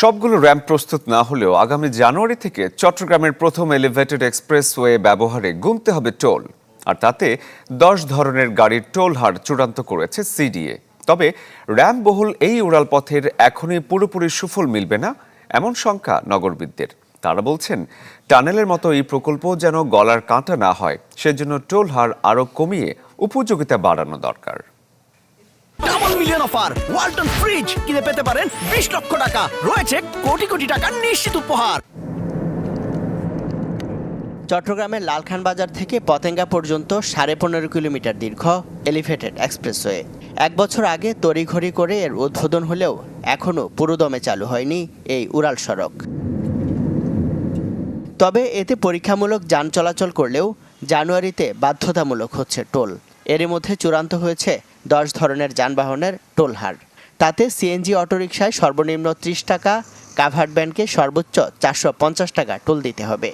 সবগুলো র্যাম্প প্রস্তুত না হলেও আগামী জানুয়ারি থেকে চট্টগ্রামের প্রথম এলিভেটেড এক্সপ্রেসওয়ে ব্যবহারে গুনতে হবে টোল। আর তাতে দশ ধরনের গাড়ির টোল হার চূড়ান্ত করেছে সিডিএ। তবে র্যাম্প বহুল এই উড়াল পথের এখনই পুরোপুরি সুফল মিলবে না, এমন শঙ্কা নগরবিদদের। তারা বলছেন, টানেলের মতো এই প্রকল্প যেন গলার কাঁটা না হয়, সেজন্য টোল হার আরও কমিয়ে উপযোগিতা বাড়ানো দরকার। Double million offer Walton fridge কিনে পেতে পারেন বিশ লক্ষ টাকা। রয়েছে কোটি কোটি টাকার নিশ্চিত উপহার। চট্টগ্রামের লালখান বাজার থেকে পতেঙ্গা পর্যন্ত সাড়ে পনেরো কিলোমিটার দীর্ঘ এলিভেটেড এক্সপ্রেসওয়ে এক বছর আগে তড়িঘড়ি করে এর উদ্বোধন হলেও এখনও পুরোদমে চালু হয়নি এই উড়াল সড়ক। তবে এতে পরীক্ষামূলক যান চলাচল করলেও জানুয়ারিতে বাধ্যতামূলক হচ্ছে টোল। এরই মধ্যে চূড়ান্ত হয়েছে দশ ধরনের যানবাহনের টোল হার। তাতে সিএনজি অটোরিকশায় সর্বনিম্ন ত্রিশ টাকা, কাভার্ড ভ্যানকে সর্বোচ্চ চারশো পঞ্চাশ টাকা টোল দিতে হবে।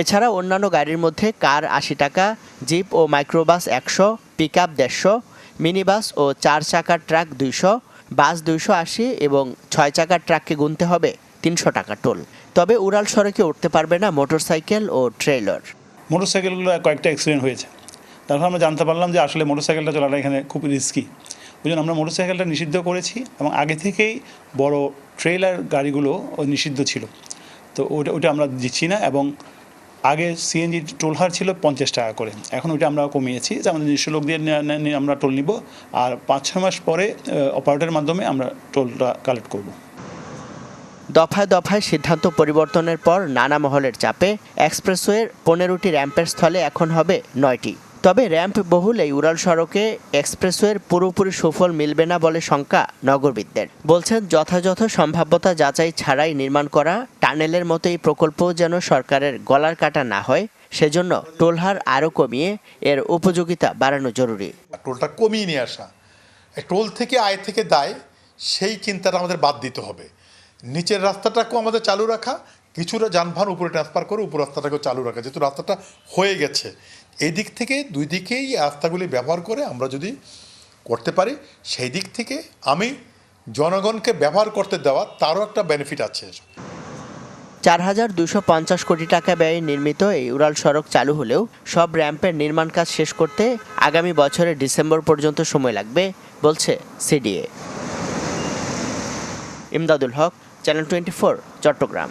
এছাড়া অন্যান্য গাড়ির মধ্যে কার আশি টাকা, জিপ ও মাইক্রোবাস একশো পিক আপ দেড়শো, মিনিবাস ও চার চাকার ট্রাক দুইশো, বাস দুইশো আশি এবং ছয় চাকার ট্রাককে গুনতে হবে তিনশো টাকা টোল। তবে উড়াল সড়কে উঠতে পারবে না মোটরসাইকেল ও ট্রেলার মোটরসাইকেলগুলো কয়েকটা অ্যাক্সিডেন্ট হয়েছে। তারপর আমরা জানতে পারলাম যে আসলে মোটরসাইকেলটা চলাটা এখানে খুব রিস্কি ওই জন্য আমরা মোটরসাইকেলটা নিষিদ্ধ করেছি এবং আগে থেকেই বড় ট্রেলার গাড়িগুলো নিষিদ্ধ ছিল। তো ওটা ওটা আমরা দিচ্ছি না এবং আগে সিএনজি টোল হার ছিল পঞ্চাশ টাকা করে। এখন ওইটা আমরা কমিয়েছি। যে আমাদের নিজস্ব লোক দিয়ে আমরা টোল নিব। আর পাঁচ ছ মাস পরে অপারেটরের মাধ্যমে আমরা টোলটা কালেক্ট করব। দফায় দফায় সিদ্ধান্ত পরিবর্তনের পর নানা মহলের চাপে এক্সপ্রেসওয়ের পনেরোটি র্যাম্পের স্থলে এখন হবে নয়টি। তবে র্যাম্প বহুল এই উড়াল সড়কে এক্সপ্রেসওয়ের পুরোপুরি সুফল মিলবে না বলে শঙ্কা নগরবিদদের। বলছেন, যথাযথ সম্ভাব্যতা যাচাই ছাড়াই নির্মাণ করা টানেলের মতো এই প্রকল্প যেন সরকারের গলার কাটা না হয়, সেজন্য টোলহার আরও কমিয়ে এর উপযোগিতা বাড়ানো জরুরি। টোলটা কমিয়ে নিয়ে আসা টোল থেকে আয় থেকে দায়, সেই চিন্তাটা আমাদের বাদ দিতে হবে। নিচের রাস্তাটাকেও আমাদের চালু রাখা কিছুটা যানবাহন উপরে ট্রান্সফার করে উপর রাস্তাটাকেও চালু রাখা। যেহেতু রাস্তাটা হয়ে গেছে এই দিক থেকে দুই দিকেই রাস্তাগুলি ব্যবহার করে আমরা যদি করতে পারি, সেই দিক থেকে আমি জনগণকে ব্যবহার করতে দেওয়া তারও একটা বেনিফিট আছে। চার হাজার দুশো পঞ্চাশ কোটি টাকা ব্যয়ে নির্মিত এই উড়াল সড়ক চালু হলেও সব র্যাম্পের নির্মাণ কাজ শেষ করতে আগামী বছরের ডিসেম্বর পর্যন্ত সময় লাগবে, বলছে CDA. Imdadul Haque, channel twenty Chattogram.